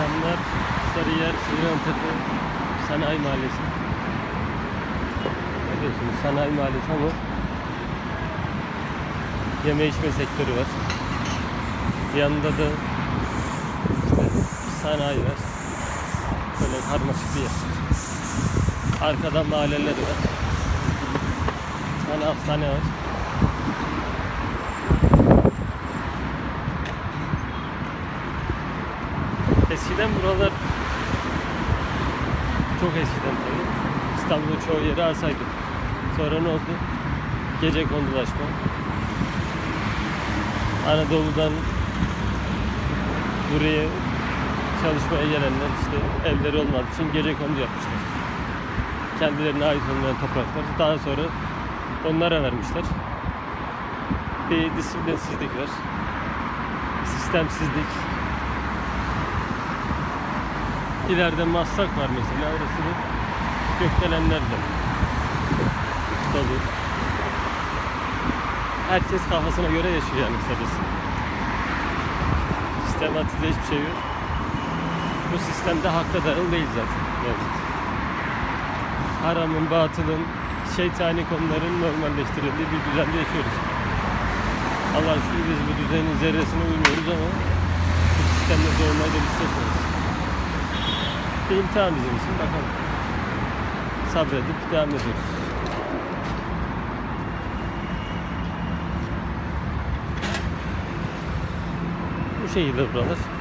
Selamlar. Sarıyer, Sivrihantepe Sanayi Mahallesi. Görüyorsunuz Sanayi Mahallesi ama yeme içme sektörü var. Yanında da işte sanayi var. Böyle karmaşık bir yer. Arkadan mahalleleri var. Bir tane hastane var. Eskiden buralar çok eskiden tabii. İstanbul'un çoğu yeri arsaydı. Sonra ne oldu? Gece kondulaşma. Anadolu'dan buraya çalışmaya gelenler işte evleri olmadığı için gece kondu yapmışlar. Kendilerine ait olmayan topraklar. Daha sonra onlara vermişler. Bir disiplinsizlik var. Sistemsizlik. İleride Maslak var mesela. Orası da gökdelenlerle dolu. Herkes kafasına göre yaşıyor yani kısacası. Sistematize hiçbir şey yok. Bu sistemde hakka dayalı değil zaten. mevcut. Haramın, batılın, şeytani konuların normalleştirildiği bir düzende yaşıyoruz. Allah şükür biz bu düzenin zerresine uymuyoruz ama bu sistemde doğmayı da biz seçmiyoruz. Bir imtihan bizim için bakalım. Sabredip devam ediyoruz. Bu şekilde buralar.